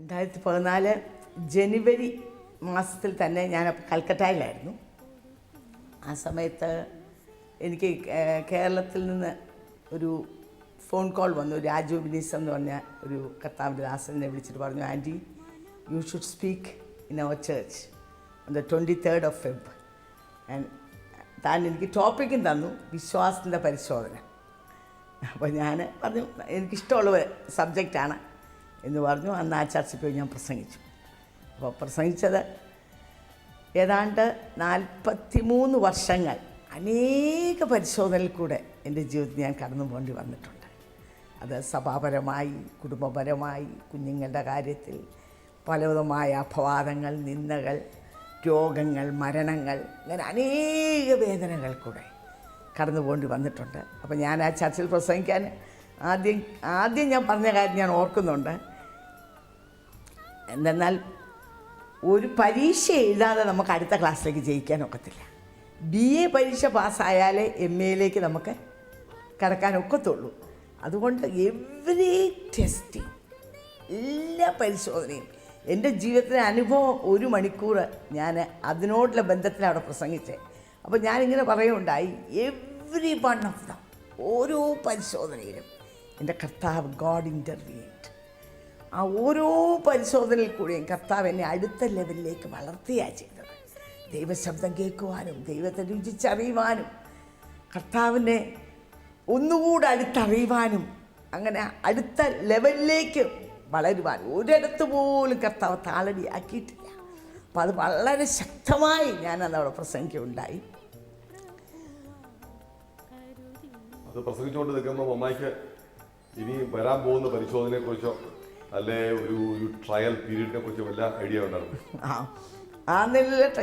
രണ്ടായിരത്തി പതിനാല് ജനുവരി മാസത്തിൽ തന്നെ ഞാൻ കൽക്കട്ടയിലായിരുന്നു. ആ സമയത്ത് എനിക്ക് കേരളത്തിൽ നിന്ന് ഒരു ഫോൺ കോൾ വന്നു. രാജു ബിനീസ് എന്ന് പറഞ്ഞ ഒരു കർത്താവിന്റെ ദാസനെ വിളിച്ചിട്ട് പറഞ്ഞു aunty you should speak in our church on the twenty third of Feb and താൻ എനിക്ക് ടോപ്പിക്കും തന്നു വിശ്വാസത്തിന്റെ പരിശോധന. അപ്പോൾ ഞാൻ പറഞ്ഞു എനിക്കിഷ്ടമുള്ള സബ്ജക്റ്റാണ് എന്ന് പറഞ്ഞു. അന്ന് ആ ചർച്ചയ്ക്ക് പോയി ഞാൻ പ്രസംഗിച്ചു. അപ്പോൾ പ്രസംഗിച്ചത് ഏതാണ്ട് നാൽപ്പത്തി മൂന്ന് വർഷങ്ങൾ അനേക പരിശോധനയിൽ കൂടെ എന്റെ ജീവിതത്തിൽ ഞാൻ കടന്നു പോകേണ്ടി വന്നിട്ടുണ്ട്. അത് സഭാപരമായി കുടുംബപരമായി കുഞ്ഞുങ്ങളുടെ കാര്യത്തിൽ പലവിധമായ അപവാദങ്ങൾ നിന്ദകൾ രോഗങ്ങൾ മരണങ്ങൾ അങ്ങനെ അനേക വേദനകൾ കൂടെ കടന്നു പോകേണ്ടി വന്നിട്ടുണ്ട്. അപ്പോൾ ഞാൻ ആ ചർച്ചിൽ പ്രസംഗിക്കാൻ ആദ്യം ആദ്യം ഞാൻ പറഞ്ഞ കാര്യം ഞാൻ ഓർക്കുന്നുണ്ട്. എന്തെന്നാൽ ഒരു പരീക്ഷ എഴുതാതെ നമുക്ക് അടുത്ത ക്ലാസ്സിലേക്ക് ജയിക്കാൻ ഒക്കത്തില്ല. ബി എ പരീക്ഷ പാസ്സായാലേ എം എയിലേക്ക് നമുക്ക് കടക്കാൻ ഒക്കത്തുള്ളൂ. അതുകൊണ്ട് എവറി ടെസ്റ്റിംഗ് എല്ലാ പരിശോധനയും എന്റെ ജീവിതത്തിലെ അനുഭവം ഒരു മണിക്കൂർ ഞാൻ അതിനോടുള്ള ബന്ധത്തിൽ അവിടെ പ്രസംഗിച്ചേ. അപ്പോൾ ഞാനിങ്ങനെ പറയുകയുണ്ടായി എവ്രി വൺ ഓഫ് ദ ഓരോ പരിശോധനയിലും എന്റെ കർത്താവ് ഗോഡ് ഇന്റർവ്യൂഡ് ആ ഓരോ പരിശോധനയിൽ കൂടിയും കർത്താവ് എന്നെ അടുത്ത ലെവലിലേക്ക് വളർത്തിയാണ് ചെയ്തത്. ദൈവശബ്ദം കേൾക്കുവാനും ദൈവത്തെ രുചിച്ചറിയുവാനും കർത്താവിനെ ഒന്നുകൂടെ അടുത്തറിയുവാനും അങ്ങനെ അടുത്ത ലെവലിലേക്ക് വളരുവാൻ ഒരിടത്ത് പോലും കർത്താവ് താളടിയാക്കിയിട്ടില്ല. അപ്പം അത് വളരെ ശക്തമായി ഞാൻ അന്ന് അവിടെ പ്രസംഗിക്കുണ്ടായി അത് പ്രസംഗിച്ചുകൊണ്ട് നിൽക്കുമ്പോൾ അമ്മായിക്ക് ഇനി വരാൻ പോകുന്ന പരിശോധനയെ കുറിച്ചോ അല്ലെ? ഒരു ഒരു ട്രയൽ പീരീഡിനെ കുറിച്ച് വല്ല ഐഡിയ ഉണ്ടായിരുന്നു ആ ആ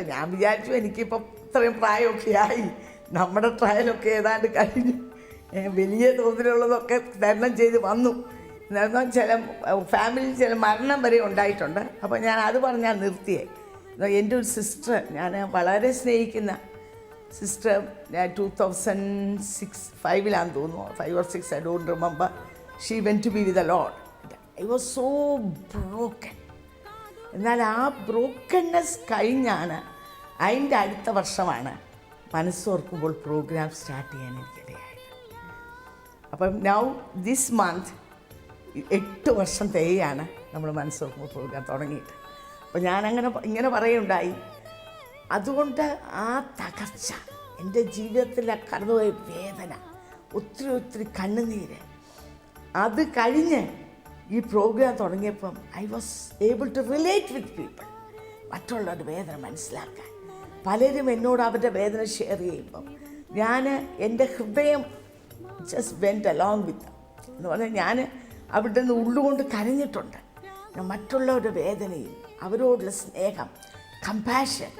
ഞാൻ വിചാരിച്ചു എനിക്കിപ്പോ ഇത്രയും പ്രായമൊക്കെ ആയി. നമ്മുടെ ട്രയലൊക്കെ ഏതാണ്ട് കഴിഞ്ഞു വലിയ തോതിലുള്ളതൊക്കെ തരണം ചെയ്ത് വന്നു. എന്നാൽ ചില ഫാമിലിയിൽ ചില മരണം വരെ ഉണ്ടായിട്ടുണ്ട്. അപ്പോൾ ഞാൻ അത് പറഞ്ഞാൽ നിർത്തിയേ. എന്റെ ഒരു സിസ്റ്റർ ഞാൻ വളരെ സ്നേഹിക്കുന്ന സിസ്റ്റർ ഞാൻ ടു തൗസൻഡ് സിക്സ് ഫൈവിലാന്ന് തോന്നുന്നു. Five or six I don't remember she went to be with the Lord I was so broken എന്നാൽ ആ ബ്രോക്കൺനെസ് കഴിഞ്ഞാണ് അതിന്റെ അടുത്ത വർഷമാണ് മനസ്സോർക്കുമ്പോൾ പ്രോഗ്രാം സ്റ്റാർട്ട് ചെയ്യാൻ എനിക്കിടയായത് അപ്പം നൗ ദിസ് മന്ത് എട്ട് വർഷം തേയാണ് നമ്മൾ മനസ്സോർക്കുമ്പോൾ പ്രോഗ്രാം തുടങ്ങിയിട്ട്. അപ്പോൾ ഞാനങ്ങനെ ഇങ്ങനെ പറയുണ്ടായി. അതുകൊണ്ട് ആ തകർച്ച എന്റെ ജീവിതത്തിലെ കടന്നുപോയ വേദന ഒത്തിരി ഒത്തിരി കണ്ണുനീര് അത് കഴിഞ്ഞ് ഈ programme തുടങ്ങിയപ്പം I was able to relate with people മറ്റുള്ളവരുടെ വേദന മനസ്സിലാക്കാൻ. പലരും എന്നോട് അവരുടെ വേദന ഷെയർ ചെയ്യുമ്പം ഞാൻ എന്റെ ഹൃദയം ജസ്റ്റ് വെന്റ് അലോങ് വിത്ത് എന്ന് പറഞ്ഞാൽ ഞാൻ അവിടെ നിന്ന് ഉള്ളുകൊണ്ട് കരഞ്ഞിട്ടുണ്ട്. മറ്റുള്ളവരുടെ വേദനയും അവരോടുള്ള സ്നേഹം കമ്പാഷൻ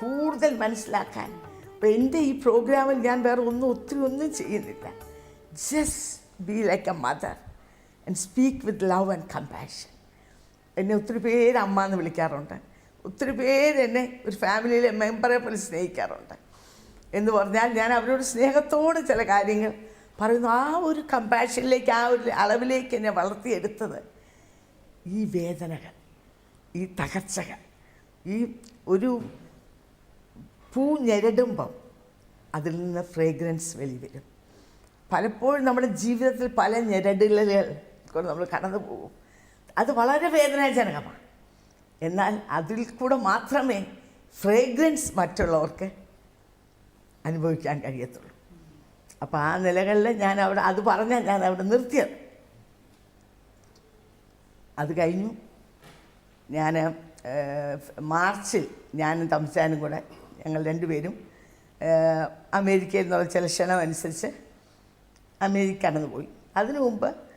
കൂടുതൽ മനസ്സിലാക്കാൻ. അപ്പോൾ എന്റെ ഈ പ്രോഗ്രാമിൽ ഞാൻ വേറെ ഒന്നും ഒത്തിരി ഒന്നും ചെയ്യുന്നില്ല. Just be like a mother and speak with love and compassion എന്നെ ഒത്തിരി പേര് അമ്മ എന്ന് വിളിക്കാറുണ്ട്. ഒത്തിരി പേര് എന്നെ ഒരു ഫാമിലിയിലെ മെമ്പറെ പോലെ സ്നേഹിക്കാറുണ്ട്. എന്ന് പറഞ്ഞാൽ ഞാൻ അവരോട് സ്നേഹത്തോട് ചില കാര്യങ്ങൾ പറയുന്നു. ആ ഒരു കമ്പാഷനിലേക്ക് ആ ഒരു അളവിലേക്ക് എന്നെ വളർത്തിയെടുത്തത് ഈ വേദനകൾ ഈ തകർച്ചകൾ ഈ ഒരു പൂ ഞെരടുമ്പം അതിൽ നിന്ന് ഫ്രേഗ്രൻസ് വെളിവരും പലപ്പോഴും നമ്മുടെ ജീവിതത്തിൽ പല ഞെരടുകൾ കൊണ്ട് നമ്മൾ കടന്നു പോകും. അത് വളരെ വേദനാജനകമാണ്. എന്നാൽ അതിൽ കൂടെ മാത്രമേ ഫ്രേഗ്രൻസ് മറ്റുള്ളവർക്ക് അനുഭവിക്കാൻ കഴിയത്തുള്ളൂ. അപ്പോൾ ആ നിലകളിൽ ഞാൻ അവിടെ അത് പറഞ്ഞാൽ ഞാൻ അവിടെ നിർത്തിയത്. അത് കഴിഞ്ഞു. ഞാൻ മാർച്ചിൽ ഞാനും തംസാനും കൂടെ ഞങ്ങൾ രണ്ടുപേരും അമേരിക്കയിൽ നിന്നുള്ള ചില ക്ഷണം അനുസരിച്ച് അമേരിക്ക കടന്നു പോയി അതിനു മുമ്പ്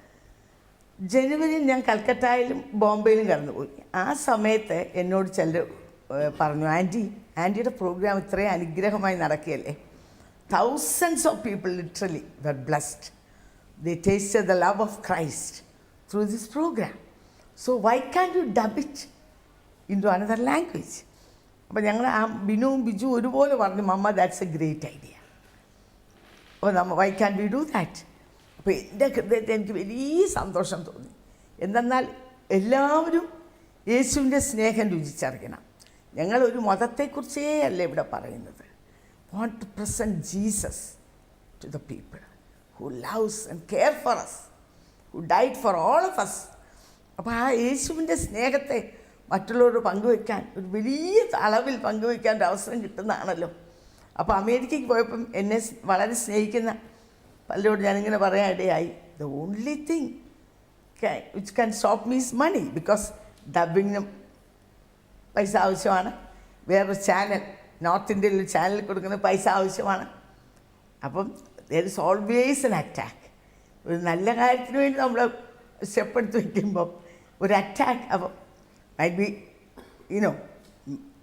ജനുവരിയിൽ ഞാൻ കൽക്കട്ടയിലും ബോംബെയിലും കടന്നുപോയി. ആ സമയത്ത് എന്നോട് ചിലർ പറഞ്ഞു ആന്റി ആന്റിയുടെ പ്രോഗ്രാം ഇത്രയും അനുഗ്രഹമായി നടക്കുകയല്ലേ? Thousands of people literally were blessed the taste the love of Christ through this programme so why can you dub it in to another language അപ്പോൾ ഞങ്ങൾ ആ ബിനുവും ബിജു ഒരുപോലെ പറഞ്ഞു mamma that's a great idea അപ്പോൾ നമ്മൾ why can we do that അപ്പോൾ എന്റെ ഹൃദയത്തെ എനിക്ക് വലിയ സന്തോഷം തോന്നി. എന്തെന്നാൽ എല്ലാവരും യേശുവിന്റെ സ്നേഹം രുചിച്ചറിയണം. ഞങ്ങളൊരു മതത്തെക്കുറിച്ചേ അല്ല ഇവിടെ പറയുന്നത്. Want to present Jesus to the people who loves and care for us who died for all of us അപ്പോൾ ആ യേശുവിന്റെ സ്നേഹത്തെ മറ്റുള്ളവരോട് പങ്കുവെക്കാൻ ഒരു വലിയ അളവിൽ പങ്കുവെക്കാൻ ഒരു അവസരം കിട്ടുന്നതാണല്ലോ. അപ്പോൾ അമേരിക്കയ്ക്ക് പോയപ്പം എന്നെ വളരെ സ്നേഹിക്കുന്ന പലരോട് ഞാനിങ്ങനെ പറയാൻ ഇടയായി the only thing which can stop me is money because ഡബിങ്ങിനും പൈസ ആവശ്യമാണ്. വേറൊരു ചാനൽ നോർത്ത് ഇന്ത്യയിൽ ഒരു ചാനൽ കൊടുക്കുന്ന പൈസ ആവശ്യമാണ്. അപ്പം there is always an attack ഒരു നല്ല കാര്യത്തിന് വേണ്ടി നമ്മൾ സ്റ്റെപ്പ് എടുത്ത് വയ്ക്കുമ്പം ഒരു അറ്റാക്ക് അപ്പം maybe you know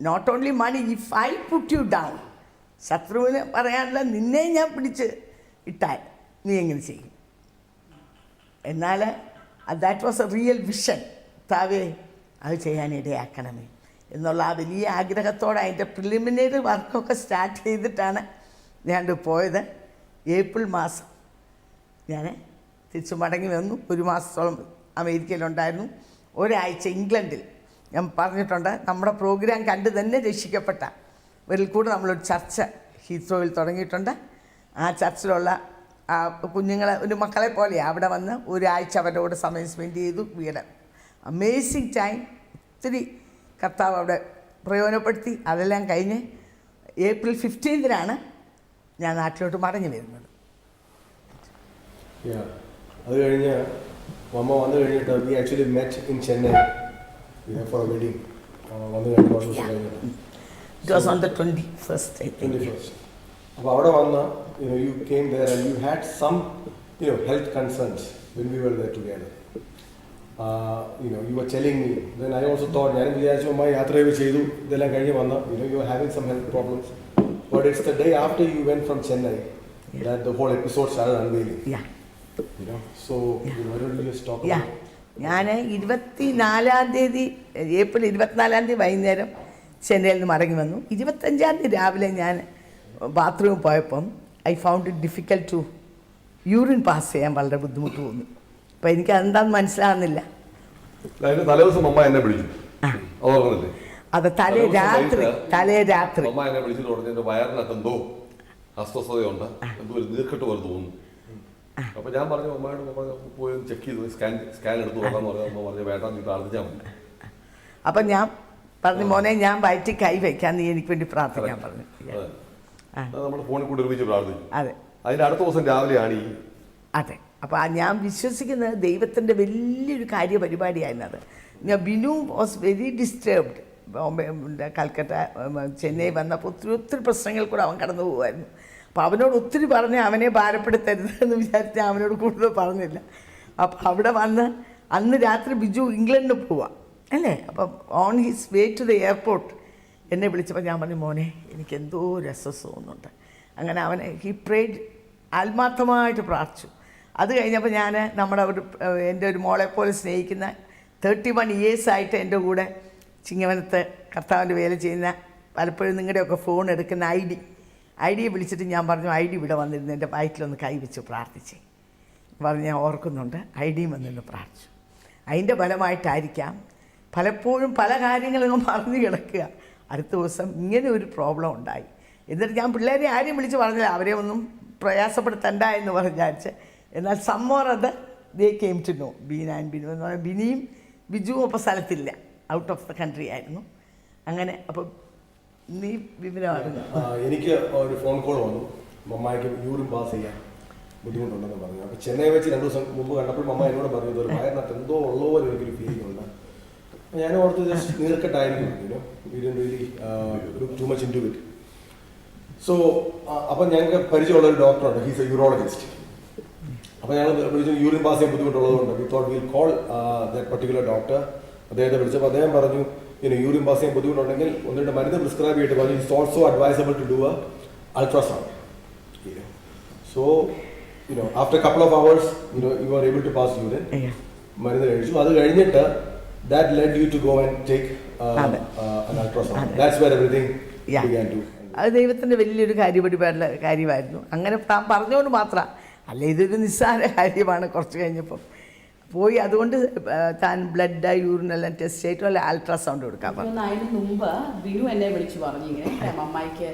not only money if I put you down ശത്രുവിന് പറയാനുള്ള നിന്നെ ഞാൻ പിടിച്ച് ഇട്ടാൽ നീ എങ്ങനെ ചെയ്യും? എന്നാൽ that was a real vision താവേ അത് ചെയ്യാനിടയാക്കണമേ എന്നുള്ള ആ വലിയ ആഗ്രഹത്തോടെ അതിന്റെ പ്രിലിമിനറി വർക്കൊക്കെ സ്റ്റാർട്ട് ചെയ്തിട്ടാണ് ഞാൻ പോയത്. ഏപ്രിൽ മാസം. ഞാൻ തിരിച്ചു മടങ്ങി വന്നു. ഒരു മാസത്തോളം അമേരിക്കയിലുണ്ടായിരുന്നു ഒരാഴ്ച ഇംഗ്ലണ്ടിൽ. ഞാൻ പറഞ്ഞിട്ടുണ്ട് നമ്മുടെ പ്രോഗ്രാം കണ്ട് തന്നെ രക്ഷിക്കപ്പെട്ട. ഇവരിൽ കൂടെ നമ്മളൊരു ചർച്ച ഹീത്രോയിൽ തുടങ്ങിയിട്ടുണ്ട്. ആ ചർച്ചിലുള്ള കുഞ്ഞുങ്ങളെ ഒരു മക്കളെ പോലെ അവിടെ വന്ന് ഒരാഴ്ച അവരോട് സമയം സ്പെൻഡ് ചെയ്തു വീട് അമേസിങ് ടൈം ഒത്തിരി കർത്താവ് അവിടെ പ്രയോജനപ്പെടുത്തി. അതെല്ലാം കഴിഞ്ഞ് ഏപ്രിൽ ഫിഫ്റ്റീൻതിനാണ് ഞാൻ നാട്ടിലോട്ട് മടങ്ങി വരുന്നത്. അത് കഴിഞ്ഞ് മമ്മ വന്നു കഴിഞ്ഞിട്ട് we actually met in Chennai for wedding വന്നു കഴിഞ്ഞ it was on the twenty first അപ്പോൾ അവിടെ തിങ്ക് ഫസ്റ്റ് അപ്പോൾ അവിടെ വന്ന് you know you came there and you had some you know health concerns when we were there together you know you are telling me then I also thought ഞാൻ വിചാരിച്ചു അമ്മ യാത്രയൊക്കെ ചെയ്തു ഇതെല്ലാം കഴിഞ്ഞ് വന്ന്. You know you are having some health problems but it's the day after you went from Chennai that the whole episode start unveiling yeah You know, so Yeah. you know, why don't you just talk yeah about? ഞാൻ ഇരുപത്തി നാലാം തീയതി April ഇരുപത്തിനാലാം തീയതി വൈകുന്നേരം ചെന്നൈയിൽ നിന്ന് മടങ്ങി വന്നു. ഇരുപത്തഞ്ചാം തീയതി രാവിലെ ഞാൻ ബാത്റൂമിൽ പോയപ്പം I found it difficult to urine pass ചെയ്യാൻ വളരെ ബുദ്ധിമുട്ട് തോന്നി. അപ്പം എനിക്ക് അതെന്താന്ന് മനസ്സിലാകുന്നില്ല തലേദിവസം അമ്മ എന്നെ വിളിച്ചു. അത് തലേ രാത്രി തലേ രാത്രി. അമ്മ എന്നെ വിളിച്ചിട്ട് പറഞ്ഞു എന്റെ വയറിനകത്ത് എന്തോ അസ്വസ്ഥതയുണ്ട്. എന്തോ ഒരു നീർക്കെട്ട് പോലെ തോന്നുന്നു. അപ്പൊ ഞാൻ പറഞ്ഞു അമ്മയോട് പറഞ്ഞു പോയി ചെക്ക് ചെയ്തു സ്കാൻ സ്കാൻ എടുത്തു നോക്കാന്ന് പറഞ്ഞു അമ്മ പറഞ്ഞു വേണ്ട നീ പ്രാർത്ഥിച്ചാൽ മതി. അപ്പം ഞാൻ പറഞ്ഞു മോനെ ഞാൻ വയറ്റി കൈ വയ്ക്കാൻ നീ എനിക്ക് വേണ്ടി പ്രാർത്ഥിക്കാൻ പറഞ്ഞു. നമ്മൾ ഫോണിൽ കൂടി ഒരുമിച്ച് പ്രാർത്ഥിച്ചു അതെ. അതിന്റെ അടുത്ത ദിവസം രാവിലെയാണ് ഈ അതെ. അപ്പോൾ ഞാൻ വിശ്വസിക്കുന്നത് ദൈവത്തിന്റെ വലിയൊരു കാര്യപരിപാടിയായിരുന്നു അത് ഞാൻ Binu was very disturbed Bombay Calcutta Chennai വന്നപ്പോൾ ഒത്തിരി ഒത്തിരി പ്രശ്നങ്ങൾ കൂടെ അവൻ കടന്നു പോകുമായിരുന്നു. അപ്പോൾ അവനോട് ഒത്തിരി പറഞ്ഞ് അവനെ ഭാരപ്പെടുത്തരുത് എന്ന് വിചാരിച്ച് അവനോട് കൂടുതൽ പറഞ്ഞില്ല. അപ്പോൾ അവിടെ വന്ന് അന്ന് രാത്രി ബിജു ഇംഗ്ലണ്ടിൽ പോവാം. അല്ലേ? അപ്പം on his way to the airport എന്നെ വിളിച്ചപ്പോൾ ഞാൻ പറഞ്ഞു മോനെ എനിക്ക് എന്തോ ഒരു തോന്നുന്നുണ്ട്. അങ്ങനെ അവനെ ഹി പ്രേഡ് ആത്മാർത്ഥമായിട്ട് പ്രാർത്ഥിച്ചു. അത് കഴിഞ്ഞപ്പോൾ ഞാൻ നമ്മുടെ ഒരു എന്റെ ഒരു മോളെ പോലെ സ്നേഹിക്കുന്ന തേർട്ടി വൺ ഇയേഴ്സ് ആയിട്ട് എന്റെ കൂടെ ചിങ്ങവനത്ത് കർത്താവിന്റെ വേല ചെയ്യുന്ന പലപ്പോഴും നിങ്ങളുടെയൊക്കെ ഫോൺ എടുക്കുന്ന ഐ ഡി ഐ ഡിയെ വിളിച്ചിട്ട് ഞാൻ പറഞ്ഞു ഐ ഡി ഇവിടെ വന്നിരുന്നു എന്റെ വയറ്റിലൊന്ന് കൈവച്ച് പ്രാർത്ഥിച്ച്. പറഞ്ഞ് ഞാൻ ഓർക്കുന്നുണ്ട്. ഐ ഡിയും വന്നിരുന്നു പ്രാർത്ഥിച്ചു. അതിന്റെ ഫലമായിട്ടായിരിക്കാം പലപ്പോഴും പല കാര്യങ്ങളും മറന്നു കിടക്കുക. അടുത്ത ദിവസം ഇങ്ങനെ ഒരു പ്രോബ്ലം ഉണ്ടായി. എന്നിട്ട് ഞാൻ പിള്ളേരെ ആരെയും വിളിച്ച് പറഞ്ഞില്ല. അവരെ ഒന്നും പ്രയാസപ്പെടുത്തണ്ട എന്ന് വിചാരിച്ച്. എന്നാൽ സമ്മോർ അത് they came to know Beena and Binu എന്ന് പറഞ്ഞാൽ ബിനിയും ബിജുവും അപ്പോൾ സ്ഥലത്തില്ല. ഔട്ട് ഓഫ് ദ കൺട്രി ആയിരുന്നു. അങ്ങനെ അപ്പോൾ നീ വിവരമായിരുന്നു ആ, എനിക്ക് ഒരു ഫോൺ കോൾ വന്നു. മമ്മായിക്ക് യൂറിൻ പാസ് ചെയ്യാൻ ബുദ്ധിമുട്ടുണ്ടെന്ന് പറഞ്ഞു. അപ്പോൾ ചെന്നൈ വെച്ച് രണ്ട് ദിവസം മുമ്പ് കണ്ടപ്പോൾ മമ്മ എന്നോട് പറഞ്ഞു ഒരു വയറിനകത്ത് എന്തോ ഉള്ള പോലെ എനിക്കൊരു ഫീലിംഗ് ഉണ്ട് ഞാൻ ഓർത്ത് just നീർക്കെട്ടായിരിക്കും you know look too much in to it so അപ്പം ഞങ്ങൾക്ക് പരിചയമുള്ള ഒരു ഡോക്ടറുണ്ട് ഹീസ് എ യൂറോളജിസ്റ്റ് അപ്പോൾ ഞങ്ങൾ വിളിച്ചു യൂറിൻ പാസ് ചെയ്യാൻ ബുദ്ധിമുട്ടുള്ളതുകൊണ്ട് we thought will call that particular doctor അദ്ദേഹത്തെ വിളിച്ചപ്പോൾ അദ്ദേഹം പറഞ്ഞു ഇനി യൂറിൻ പാസ് ചെയ്യാൻ ബുദ്ധിമുട്ടുണ്ടെങ്കിൽ ഒന്ന് രണ്ട് മരുന്ന് പ്രിസ്ക്രൈബ് ചെയ്തിട്ട് പറഞ്ഞു it's also advisable to do a ultrasound so you know after couple of hours you know you are able to pass urine. മരുന്ന് കഴിച്ചു. അത് കഴിഞ്ഞിട്ട് that you to go and take uh, അതെ. an ultrasound. That's where everything Yeah. began to. അത് ദൈവത്തിന്റെ വലിയൊരു കാര്യപരിപാടിയുള്ള കാര്യമായിരുന്നു അങ്ങനെ താൻ പറഞ്ഞുകൊണ്ട് മാത്രം അല്ല ഇതൊരു നിസ്സാര കാര്യമാണ് കുറച്ച് കഴിഞ്ഞപ്പം പോയി അതുകൊണ്ട് ആ, താൻ ബ്ലഡ് യൂറിനെല്ലാം ടെസ്റ്റ് ചെയ്തിട്ടോ അല്ലെ അൾട്രാസൗണ്ട് കൊടുക്കാൻ പറഞ്ഞു ഒന്ന് അതിന് മുമ്പ് ബിനു എന്നെ വിളിച്ച് പറഞ്ഞു ഇങ്ങനെ അമ്മായിക്ക്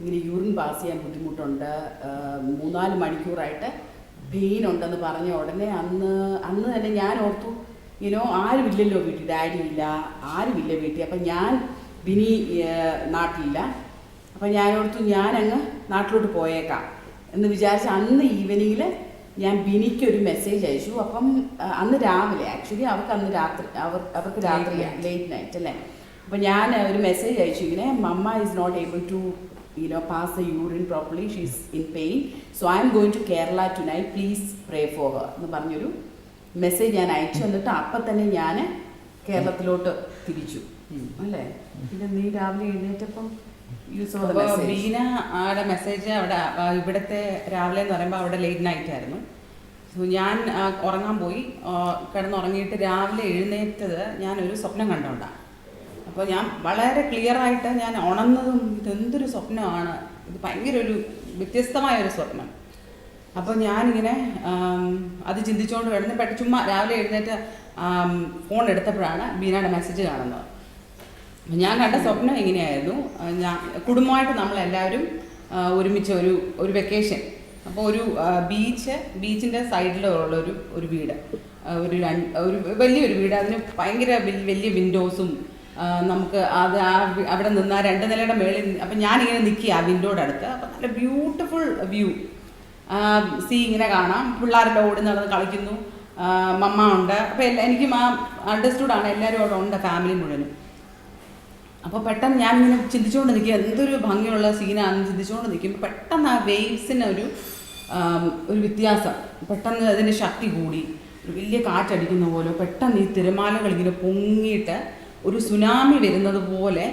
ഇങ്ങനെ യൂറിൻ പാസ് ചെയ്യാൻ ബുദ്ധിമുട്ടുണ്ട് ആ, മൂന്നാൽ മണിക്കൂറായിട്ട് പെയിൻ ഉണ്ടെന്ന് പറഞ്ഞ ഉടനെ അന്ന് അന്ന് തന്നെ ഞാൻ ഓർത്തു ഇനോ ആരുമില്ലല്ലോ വീട്ടിൽ ഡാഡി ഇല്ല ആരുമില്ല വീട്ടിൽ. അപ്പം ഞാൻ ബിനി നാട്ടിലില്ല. അപ്പം ഞാൻ ഓർത്തു ഞാനങ്ങ് നാട്ടിലോട്ട് പോയേക്കാം എന്ന് വിചാരിച്ച് അന്ന് ഈവനിങ്ങിൽ ഞാൻ ബിനിക്ക് ഒരു മെസ്സേജ് അയച്ചു. അപ്പം അന്ന് രാവിലെ ആക്ച്വലി അവർക്ക് അന്ന് രാത്രി അവർ അവർക്ക് രാത്രി ലേറ്റ് നൈറ്റ് അല്ലേ? അപ്പം ഞാൻ ഒരു മെസ്സേജ് അയച്ചു ഇങ്ങനെ mamma is not able to you know pass a urine properly she's in pain so I am going to Kerala tonight please pray for her എന്ന് പറഞ്ഞൊരു മെസ്സേജ് ഞാൻ അയച്ചു എന്നിട്ട് അപ്പം തന്നെ ഞാൻ കേരളത്തിലോട്ട് തിരിച്ചു. അല്ലേ? പിന്നെ നീ രാവിലെ എഴുന്നേറ്റപ്പം ബീന ആടെ മെസ്സേജ് അവിടെ ഇവിടത്തെ രാവിലെ എന്ന് പറയുമ്പോൾ അവിടെ ലേറ്റ് നൈറ്റ് ആയിരുന്നു. സോ ഞാൻ ഉറങ്ങാൻ പോയി. കിടന്നുറങ്ങിയിട്ട് രാവിലെ എഴുന്നേറ്റത് ഒരു സ്വപ്നം കണ്ടോണ്ടാണ് അപ്പോൾ ഞാൻ വളരെ ക്ലിയർ ആയിട്ട് ഞാൻ ഉണർന്നതും ഇതെന്തൊരു സ്വപ്നമാണ്. ഇത് ഭയങ്കര ഒരു വ്യത്യസ്തമായ ഒരു സ്വപ്നം. അപ്പോൾ ഞാനിങ്ങനെ അത് ചിന്തിച്ചുകൊണ്ട് കിടന്ന് പെട്ടെന്ന് ചുമ്മാ രാവിലെ എഴുന്നേറ്റ് ഫോൺ എടുത്തപ്പോഴാണ് ബീനയുടെ മെസ്സേജ് കാണുന്നത്. ഞാൻ കണ്ട സ്വപ്നം എങ്ങനെയായിരുന്നു ഞാൻ കുടുംബമായിട്ട് നമ്മളെല്ലാവരും ഒരുമിച്ച് ഒരു ഒരു വെക്കേഷൻ അപ്പോൾ ഒരു ബീച്ച് ബീച്ചിന്റെ സൈഡിലുള്ള ഒരു ഒരു വീട്. ഒരു രണ്ട് ഒരു വലിയൊരു വീട്. അതിന് ഭയങ്കര വലിയ വിൻഡോസും നമുക്ക് അത് ആ അവിടെ നിന്ന് ആ രണ്ട് നിലയുടെ മേളിൽ അപ്പം ഞാനിങ്ങനെ നിൽക്കുക ആ വിൻഡോയുടെ അടുത്ത്. അപ്പം നല്ല ബ്യൂട്ടിഫുൾ വ്യൂ സീ ഇങ്ങനെ കാണാം. പിള്ളേരെല്ലാം ഓടി നടന്ന് കളിക്കുന്നു. മമ്മ ഉണ്ട്. അപ്പോൾ എല്ലാ എനിക്കും അണ്ടർസ്റ്റുഡ് ആണ്. എല്ലാവരും അവിടെ ഉണ്ട് ഫാമിലി മുഴുവനും. അപ്പോൾ പെട്ടെന്ന് ഞാനിങ്ങനെ ചിന്തിച്ചുകൊണ്ട് നിൽക്കുക. എന്തൊരു ഭംഗിയുള്ള സീനാണെന്ന് ചിന്തിച്ചുകൊണ്ട് നിൽക്കുമ്പോൾ പെട്ടെന്ന് ആ വേവ്സിന് ഒരു ഒരു വ്യത്യാസം. പെട്ടെന്ന് അതിന്റെ ശക്തി കൂടി. ഒരു വലിയ കാറ്റടിക്കുന്ന പോലെ പെട്ടെന്ന് ഈ തിരമാലകൾ ഇങ്ങനെ പൊങ്ങിയിട്ട് ഒരു സുനാമി വരുന്നത് പോലെ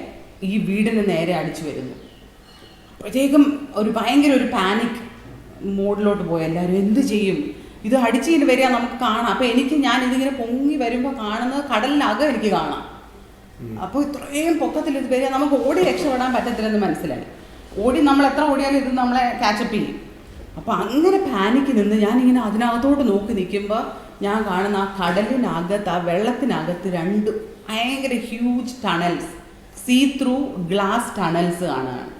ഈ വീടിന് നേരെ അടിച്ചു വരുന്നു. അപ്പോഴത്തേക്കും ഒരു ഭയങ്കര ഒരു പാനിക് മോഡിലോട്ട് പോയി. എല്ലാവരും എന്ത് ചെയ്യും? ഇത് അടിച്ചിങ്ങനെ വരിക നമുക്ക് കാണാം. അപ്പോൾ എനിക്ക് ഞാൻ ഇതിങ്ങനെ പൊങ്ങി വരുമ്പോൾ കാണുന്നത് കടലിനകം എനിക്ക് കാണാം. അപ്പോൾ ഇത്രയും പൊക്കത്തിൽ ഇത് വരിക നമുക്ക് ഓടി രക്ഷപ്പെടാൻ പറ്റത്തില്ലെന്ന് മനസ്സിലായി. ഓടി നമ്മൾ എത്ര ഓടിയാലും ഇത് നമ്മളെ കാച്ചപ്പ് ചെയ്യും. അപ്പോൾ അങ്ങനെ പാനിക്ക് നിന്ന് ഇങ്ങനെ അതിനകത്തോട്ട് നോക്കി നിൽക്കുമ്പോൾ ഞാൻ കാണുന്ന ആ കടലിനകത്ത് ആ വെള്ളത്തിനകത്ത് രണ്ട് ഭയങ്കര huge tunnels see through glass tunnels കാണുകയാണ്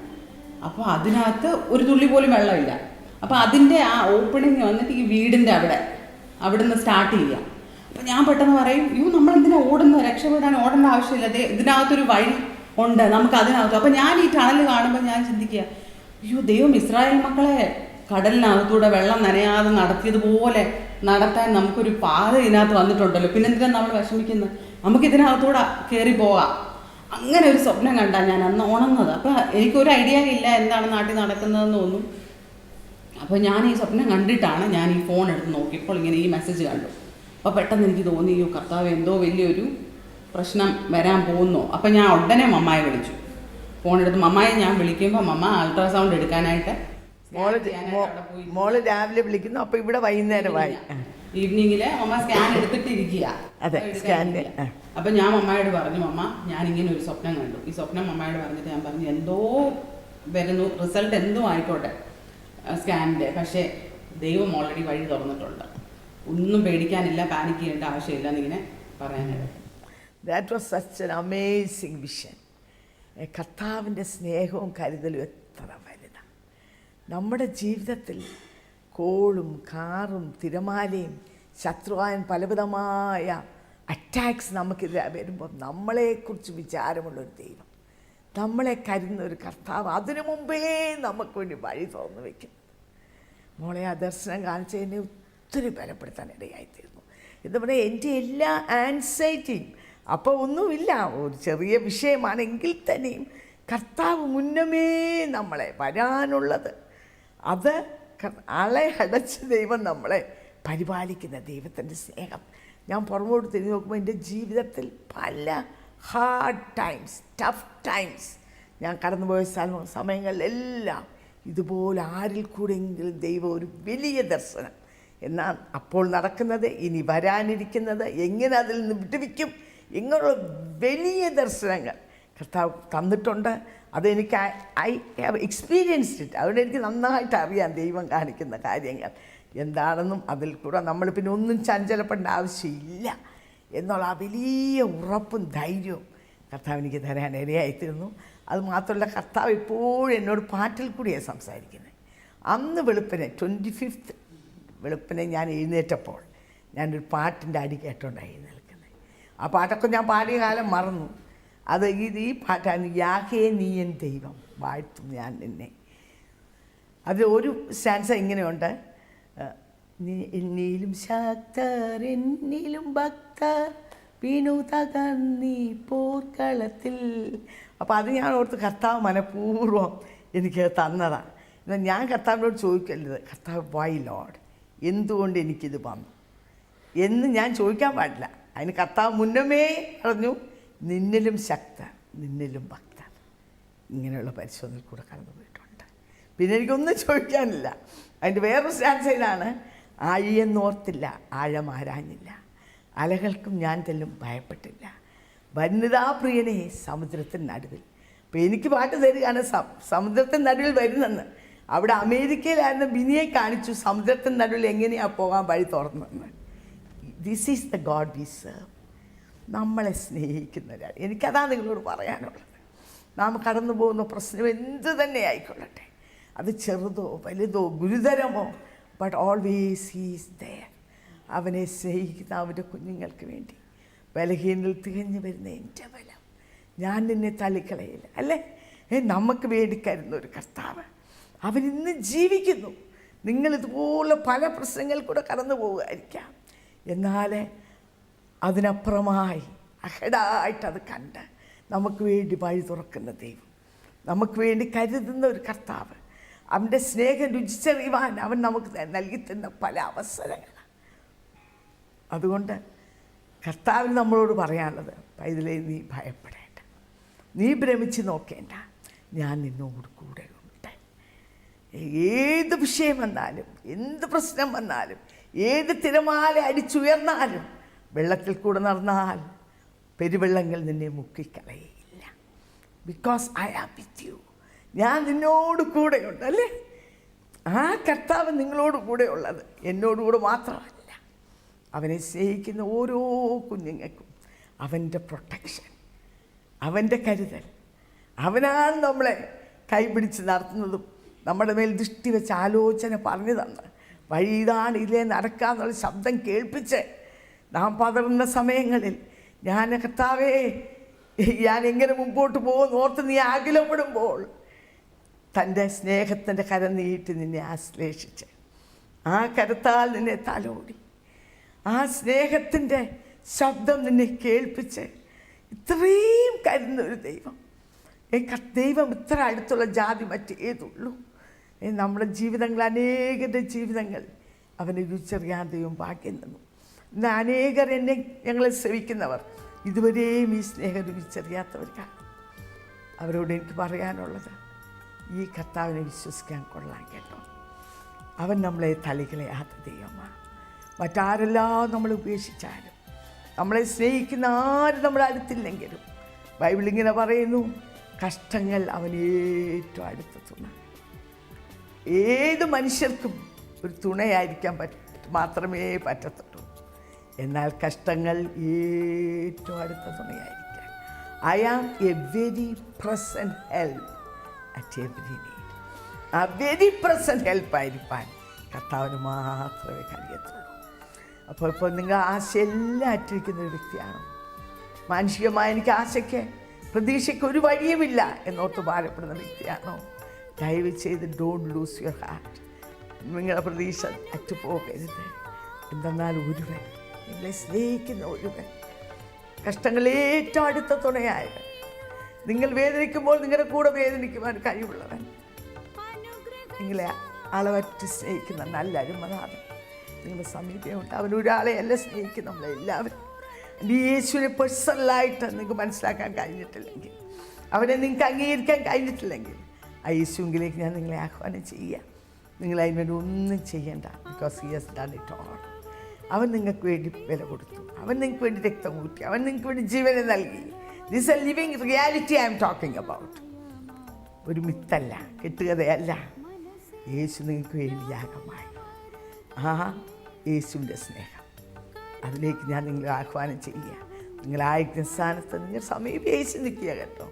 അപ്പോൾ അതിനകത്ത് ഒരു തുള്ളി പോലും വെള്ളമില്ല. അപ്പോൾ അതിന്റെ ആ ഓപ്പണിങ് വന്നിട്ട് ഈ വീടിന്റെ അവിടെ അവിടുന്ന് സ്റ്റാർട്ട് ചെയ്യുക അപ്പോൾ ഞാൻ പെട്ടെന്ന് പറയും യൂ നമ്മൾ എന്തിനാ ഓടുന്നത്? രക്ഷപ്പെടാൻ ഓടേണ്ട ആവശ്യമില്ല. അതെ ഇതിനകത്തൊരു വഴി ഉണ്ട് നമുക്ക് അതിനകത്ത്. അപ്പോൾ ഞാൻ ഈ ടണൽ കാണുമ്പോൾ ഞാൻ ചിന്തിക്കുക അയ്യോ ദൈവം ഇസ്രായേൽ മക്കളെ കടലിനകത്തൂടെ വെള്ളം നനയാതെ നടത്തിയതുപോലെ നടത്താൻ നമുക്കൊരു പാത ഇതിനകത്ത് വന്നിട്ടുണ്ടല്ലോ. പിന്നെ എന്തിനാ നമ്മൾ വിഷമിക്കുന്നത്? നമുക്ക് ഇതിനകത്തൂടെ കയറി പോവാം. അങ്ങനെ ഒരു സ്വപ്നം കണ്ടാൽ ഞാൻ അന്ന് ഉണങ്ങുന്നത് അപ്പം എനിക്കൊരു ഐഡിയ ഇല്ല എന്താണ് നാട്ടിൽ നടക്കുന്നതെന്ന് ഒന്നും അപ്പോൾ ഞാൻ ഈ സ്വപ്നം കണ്ടിട്ടാണ് ഞാൻ ഈ ഫോൺ എടുത്ത് നോക്കിയപ്പോൾ ഇങ്ങനെ ഈ മെസ്സേജ് കണ്ടു. അപ്പോൾ പെട്ടെന്ന് എനിക്ക് തോന്നി ഈ കർത്താവ് എന്തോ വലിയൊരു പ്രശ്നം വരാൻ പോകുന്നു. അപ്പോൾ ഞാൻ ഉടനെ മമ്മായെ വിളിച്ചു. ഫോൺ എടുത്ത് മമ്മായെ ഞാൻ വിളിക്കുമ്പോൾ മമ്മ അൾട്രാസൗണ്ട് എടുക്കാനായിട്ട് മോൾ. മോൾ രാവിലെ വിളിക്കുന്നു. അപ്പോൾ ഇവിടെ വൈകുന്നേരമായി ഈവനിങ്ങിൽ മമ്മ സ്കാൻ എടുത്തിട്ടിരിക്കുക. അതെ, സ്കാനിൽ, അപ്പം ഞാൻ മമ്മയോട് പറഞ്ഞു മമ്മ ഞാൻ ഇങ്ങനെ ഒരു സ്വപ്നം കണ്ടു. ഈ സ്വപ്നം മമ്മയോട് പറഞ്ഞിട്ട് ഞാൻ പറഞ്ഞു എന്തോ വരുന്നു റിസൾട്ട് എന്തോ ആയിക്കോട്ടെ. സ്കാനിന്റെ പക്ഷേ ദൈവം ഓൾറെഡി വഴി തുറന്നിട്ടുണ്ട്. ഒന്നും പേടിക്കാനില്ല പാനിക് ചെയ്യേണ്ട ആവശ്യമില്ല എന്നിങ്ങനെ പറയാനായിട്ട്. That was such an amazing vision കർത്താവിന്റെ സ്നേഹവും കരുതലും എത്ര വലുതാണ് നമ്മുടെ ജീവിതത്തിൽ കോളും കാറും തിരമാലയും ശത്രുവായൻ പലവിധമായ അറ്റാക്സ് നമുക്കെതിരെ വരുമ്പോൾ നമ്മളെക്കുറിച്ച് വിചാരമുള്ളൊരു ദൈവം. നമ്മളെ കരുന്ന ഒരു കർത്താവ് അതിനു മുമ്പേ നമുക്ക് വേണ്ടി വഴി തുറന്നു വെക്കും. മോളെ ആ ദർശനം കാണിച്ചതിനെ ഒത്തിരി ബലപ്പെടുത്താൻ ഇടയായിത്തീരുന്നു എന്ന് പറഞ്ഞാൽ എന്റെ എല്ലാ ആൻസൈറ്റിയും അപ്പോൾ ഒന്നുമില്ല ഒരു ചെറിയ വിഷയമാണെങ്കിൽ തന്നെയും കർത്താവ് മുന്നമേ നമ്മളെ വരാനുള്ളത്. അത് ആളെ അടച്ച് ദൈവം നമ്മളെ പരിപാലിക്കുന്ന ദൈവത്തിന്റെ സ്നേഹം. ഞാൻ പുറമോട്ട് തിരിഞ്ഞു നോക്കുമ്പോൾ എന്റെ ജീവിതത്തിൽ പല ഹാർഡ് ടൈംസ് ടഫ് ടൈംസ് ഞാൻ കടന്നുപോയ സമയങ്ങളിലെല്ലാം ഇതുപോലെ ആരിൽ കൂടെയെങ്കിലും ദൈവം ഒരു വലിയ ദർശനം. എന്നാൽ അപ്പോൾ നടക്കുന്നത് ഇനി വരാനിരിക്കുന്നത് എങ്ങനെ അതിൽ നിന്ന് വിട്ടുവിക്കും ഇങ്ങനെയുള്ള വലിയ ദർശനങ്ങൾ കർത്താവ് തന്നിട്ടുണ്ട്. അതെനിക്ക് ഐ ഹാവ് എക്സ്പീരിയൻസ്ഡ് ഇറ്റ് അതുകൊണ്ട് എനിക്ക് നന്നായിട്ട് അറിയാം ദൈവം കാണിക്കുന്ന കാര്യങ്ങൾ. എന്താണെന്നും അതിൽ കൂടെ നമ്മൾ പിന്നെ ഒന്നും ചഞ്ചലപ്പെടേണ്ട ആവശ്യമില്ല. എന്നുള്ള ആ വലിയ ഉറപ്പും ധൈര്യവും കർത്താവ് എനിക്ക് തരാൻ ഇരയായിത്തീർന്നു. അതുമാത്രമല്ല കർത്താവ് ഇപ്പോഴും എന്നോട് പാട്ടിൽ കൂടിയാണ് സംസാരിക്കുന്നത് അന്ന് വെളുപ്പിനെ ട്വന്റി ഫിഫ്ത്ത് വെളുപ്പിനെ ഞാൻ എഴുന്നേറ്റപ്പോൾ ഞാനൊരു പാട്ടിന്റെ അടി കേട്ടോണ്ടായി നിൽക്കുന്നത് ആ പാട്ടൊക്കെ ഞാൻ പാടിയ കാലം മറന്നു. അത് ഇത് ഈ പാട്ടാണ് യാഹേ നീയൻ ദൈവം വാഴ്ത്തും ഞാൻ നിന്നെ. അതിൽ ഒരു സ്റ്റാൻസ ഇങ്ങനെയുണ്ട്. എന്നിലും ശക്തർ എന്നിലും ഭക്തർ വീണു തകർന്നീ പോർക്കളത്തിൽ. അപ്പോൾ അത് ഞാൻ ഓർത്ത് കർത്താവ് മനഃപൂർവം എനിക്ക് തന്നതാണ് എന്നാൽ ഞാൻ കർത്താവിനോട് ചോദിക്കരുത്. കർത്താവ് വൈ ലോഡ് എന്തുകൊണ്ട് എനിക്കിത് വന്നു? എന്ന് ഞാൻ ചോദിക്കാൻ പാടില്ല. അതിന് കർത്താവ് മുന്നമേ പറഞ്ഞു നിന്നിലും ശക്തർ നിന്നിലും ഭക്തർ. ഇങ്ങനെയുള്ള പരിശോധനയിൽ കൂടെ കടന്നു പോയിട്ടുണ്ട് പിന്നെ എനിക്കൊന്നും ചോദിക്കാനില്ല. അതിന്റെ വേറൊരു സ്റ്റാൻസ് ഇതാണ് ആഴിയെന്നോർത്തില്ല ആഴം ആരാഞ്ഞില്ല അലകൾക്കും ഞാൻ തെല്ലും ഭയപ്പെട്ടില്ല. വനിതാ പ്രിയനെ സമുദ്രത്തിൻ നടുവിൽ. അപ്പോൾ എനിക്ക് പാട്ട് തരികയാണ് സം- സമുദ്രത്തിൻ നടുവിൽ വരുന്നെന്ന്. അവിടെ അമേരിക്കയിലായിരുന്ന ബിനിയെ കാണിച്ചു സമുദ്രത്തിൻ നടുവിൽ എങ്ങനെയാണ് പോകാൻ വഴി തുറന്നെന്ന്. This is the God we serve നമ്മളെ സ്നേഹിക്കുന്ന ഒരാൾ. എനിക്കതാണ് നിങ്ങളോട് പറയാനുള്ളത്. നാം കടന്നു പോകുന്ന പ്രശ്നം എന്ത് തന്നെ ആയിക്കൊള്ളട്ടെ. അത് ചെറുതോ വലുതോ ഗുരുതരമോ ബട്ട് ഓൾവേസ് ഹീസ് ദയർ അവനെ സ്നേഹിക്കുന്ന അവന്റെ കുഞ്ഞുങ്ങൾക്ക് വേണ്ടി. ബലഹീനൽ തികഞ്ഞു വരുന്ന എന്റെ ബലം. ഞാൻ നിന്നെ തള്ളിക്കളയില്ല അല്ലേ? ഏ നമുക്ക് വേണ്ടി കരുന്ന ഒരു കർത്താവ്. അവനിന്ന് ജീവിക്കുന്നു. നിങ്ങളിതുപോലെ പല പ്രശ്നങ്ങൾ കൂടെ കടന്നു പോവുമായിരിക്കാം എന്നാൽ അതിനപ്പുറമായി അഹടായിട്ട് അത് കണ്ട് നമുക്ക് വേണ്ടി വഴി തുറക്കുന്ന ദൈവം. നമുക്ക് വേണ്ടി കരുതുന്ന ഒരു കർത്താവ്. അവന്റെ സ്നേഹം രുചിച്ചറിയുവാൻ അവൻ നമുക്ക് നൽകി തന്ന പല അവസരങ്ങളാണ് അതുകൊണ്ട് കർത്താവിന് നമ്മളോട് പറയാനുള്ളത് പൈതലേ നീ ഭയപ്പെടേണ്ട. നീ ഭ്രമിച്ച് നോക്കേണ്ട. ഞാൻ നിന്നോട് കൂടെ ഉണ്ട്. ഏത് വിഷയം വന്നാലും എന്ത് പ്രശ്നം വന്നാലും ഏത് തിരമാല അടിച്ചുയർന്നാലും വെള്ളത്തിൽ കൂടെ നടന്നാൽ പെരുവെള്ളങ്ങൾ നിന്നെ മുക്കിക്കളയില്ല because I am with you ഞാൻ നിന്നോട് കൂടെയുണ്ട് അല്ലേ? ആ കർത്താവ് നിങ്ങളോട് കൂടെ ഉള്ളത് എന്നോട് കൂടെ മാത്രമല്ല അവനെ സ്നേഹിക്കുന്ന ഓരോ കുഞ്ഞുങ്ങൾക്കും അവന്റെ പ്രൊട്ടക്ഷൻ അവന്റെ കരുതൽ. അവനാണ് നമ്മളെ കൈപിടിച്ച് നടത്തുന്നതും നമ്മുടെ മേൽ ദൃഷ്ടി വെച്ച് ആലോചന പറഞ്ഞു തന്ന്. വഴി ഇതാണ് ഇതിലേ നടക്കാന്നുള്ള ശബ്ദം കേൾപ്പിച്ച് നാം പതറുന്ന സമയങ്ങളിൽ ഞാൻ കർത്താവേ ഞാൻ എങ്ങനെ മുമ്പോട്ട് പോകുമെന്ന് ഓർത്ത് നീ ആകിലപ്പെടുമ്പോൾ തന്റെ സ്നേഹത്തിന്റെ കരം നീട്ടി നിന്നെ ആശ്ലേഷിച്ച്. ആ കരത്താൽ നിന്നെ തലോടി. ആ സ്നേഹത്തിന്റെ ശബ്ദം നിന്നെ കേൾപ്പിച്ച്. ഇത്രയും കരുന്ന ഒരു ദൈവം. ദൈവം ഇത്ര അടുത്തുള്ള ജാതി മറ്റേതുള്ളൂ. നമ്മുടെ ജീവിതങ്ങൾ അനേകരുടെ ജീവിതങ്ങൾ അവനെ രുചിച്ചറിയാൻ ദൈവം ഭാഗ്യം തന്നു. ഇന്ന് അനേകർ എന്നെ ഞങ്ങളെ ശ്രമിക്കുന്നവർ ഇതുവരെയും ഈ സ്നേഹം രുചിച്ചറിയാത്തവർക്കാണ് അവരോട് എനിക്ക് പറയാനുള്ളത്. ഈ കർത്താവിനെ വിശ്വസിക്കാൻ കൊള്ളാം കേട്ടോ. അവൻ നമ്മളെ തളികളെയാത്ത ദൈവമാണ്. മറ്റാരെല്ലാം നമ്മൾ ഉപേക്ഷിച്ചാലും നമ്മളെ സ്നേഹിക്കുന്ന ആരും നമ്മുടെ അടുത്തില്ലെങ്കിലും ബൈബിൾ ഇങ്ങനെ പറയുന്നു കഷ്ടങ്ങൾ അവൻ ഏറ്റവും അടുത്ത തുണ. ഏത് മനുഷ്യർക്കും ഒരു തുണയായിരിക്കാൻ പറ്റ മാത്രമേ പറ്റത്തുള്ളൂ. എന്നാൽ കഷ്ടങ്ങൾ ഏറ്റവും അടുത്ത തുണയായിരിക്കാം. I am a very present help at a very present ഹെൽപ്പായിരിക്കാൻ കർത്താവിന് മാത്രമേ കഴിയത്തുള്ളൂ. അപ്പോൾ ഇപ്പോൾ നിങ്ങൾ ആശയെല്ലാം അറ്റിരിക്കുന്ന ഒരു വ്യക്തിയാണ്. മാനുഷികമായ എനിക്ക് ആശയ്ക്ക് പ്രതീക്ഷയ്ക്ക് ഒരു വഴിയുമില്ല എന്നോർത്ത് ഭാരപ്പെടുന്ന വ്യക്തിയാണോ? ദയവ് ചെയ്ത് ഡോണ്ട് ലൂസ് യുവർ ഹാർട്ട് നിങ്ങളുടെ പ്രതീക്ഷ അറ്റുപോകരുത്. എന്തെന്നാൽ ഒരുവൻ നിങ്ങളെ സ്നേഹിക്കുന്ന ഒരുവൻ. കഷ്ടങ്ങളേറ്റവും അടുത്ത തുണയായവൻ. നിങ്ങൾ വേദനിക്കുമ്പോൾ നിങ്ങളുടെ കൂടെ വേദനിക്കുവാൻ കഴിവുള്ളവൻ. നിങ്ങളെ അളവറ്റ് സ്നേഹിക്കുന്ന നല്ല അരുമനാഥൻ. നിങ്ങളുടെ സമീപമുണ്ട് അവൻ ഒരാളെ അല്ല സ്നേഹിക്കും നമ്മളെല്ലാവരും ഈ യേശുവിനെ പേഴ്സണലായിട്ട് നിങ്ങൾക്ക് മനസ്സിലാക്കാൻ കഴിഞ്ഞിട്ടില്ലെങ്കിൽ അവനെ നിങ്ങൾക്ക് അംഗീകരിക്കാൻ കഴിഞ്ഞിട്ടില്ലെങ്കിൽ ആ യേശുവിലേക്ക് ഞാൻ നിങ്ങളെ ആഹ്വാനം ചെയ്യുക. നിങ്ങൾ അതിന് ഒന്നും ചെയ്യേണ്ട because he has done it all അവൻ നിങ്ങൾക്ക് വേണ്ടി വില കൊടുത്തു. അവൻ നിങ്ങൾക്ക് വേണ്ടി രക്തം കൂട്ടി അവൻ നിങ്ങൾക്ക് വേണ്ടി ജീവനെ നൽകി. This a living reality I am talking about ഒരു മിത്തല്ല കെട്ടുകഥയല്ല. യേശു നിങ്ങൾക്ക് വേണ്ടി യാഗമായി. ആ യേശുവിന്റെ സ്നേഹം. അതിലേക്ക് ഞാൻ നിങ്ങളെ ആഹ്വാനം ചെയ്യുക. നിങ്ങളായിരിക്കുന്ന സ്ഥാനത്ത് നിങ്ങൾ സമീപിച്ച് നിൽക്കുക കേട്ടോ.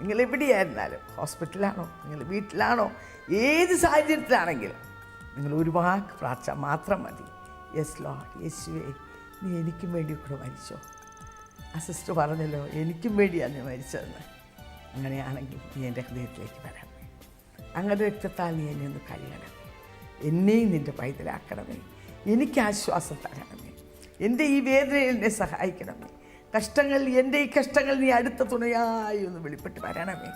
നിങ്ങൾ എവിടെയായിരുന്നാലും ഹോസ്പിറ്റലാണോ നിങ്ങൾ വീട്ടിലാണോ ഏത് സാഹചര്യത്തിലാണെങ്കിലും നിങ്ങൾ ഒരു വാക്ക് പ്രാർത്ഥന മാത്രം മതി. യെസ് ലോ യേശുവേ നീ എനിക്കും വേണ്ടി കൂടെ മരിച്ചോ. ആ സിസ്റ്റർ പറഞ്ഞല്ലോ എനിക്കും വേണ്ടിയാണ് നീ മരിച്ചതെന്ന്. അങ്ങനെയാണെങ്കിൽ നീ എന്റെ ഹൃദയത്തിലേക്ക് വരാം അങ്ങനെ രക്തത്താൽ നീ എന്നെ ഒന്ന് കഴിയണമേ എന്നെയും നിന്റെ പൈതലാക്കണമേ. എനിക്ക് ആശ്വാസം തരണമേ. എന്റെ ഈ വേദനയിൽ എന്നെ സഹായിക്കണമേ. കഷ്ടങ്ങൾ എന്റെ ഈ കഷ്ടങ്ങൾ നീ അടുത്ത തുണയായി ഒന്ന് വെളിപ്പെട്ട് വരണമേ.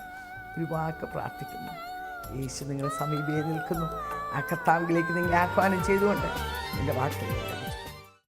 ഒരു വാക്ക് പ്രാർത്ഥിക്കുന്നു. യേശു നിങ്ങളെ സമീപേ നിൽക്കുന്നു. ആ കർത്താവിലേക്ക് നിങ്ങളെ ആഹ്വാനം ചെയ്തുകൊണ്ട് എന്റെ വാക്കിലേക്ക്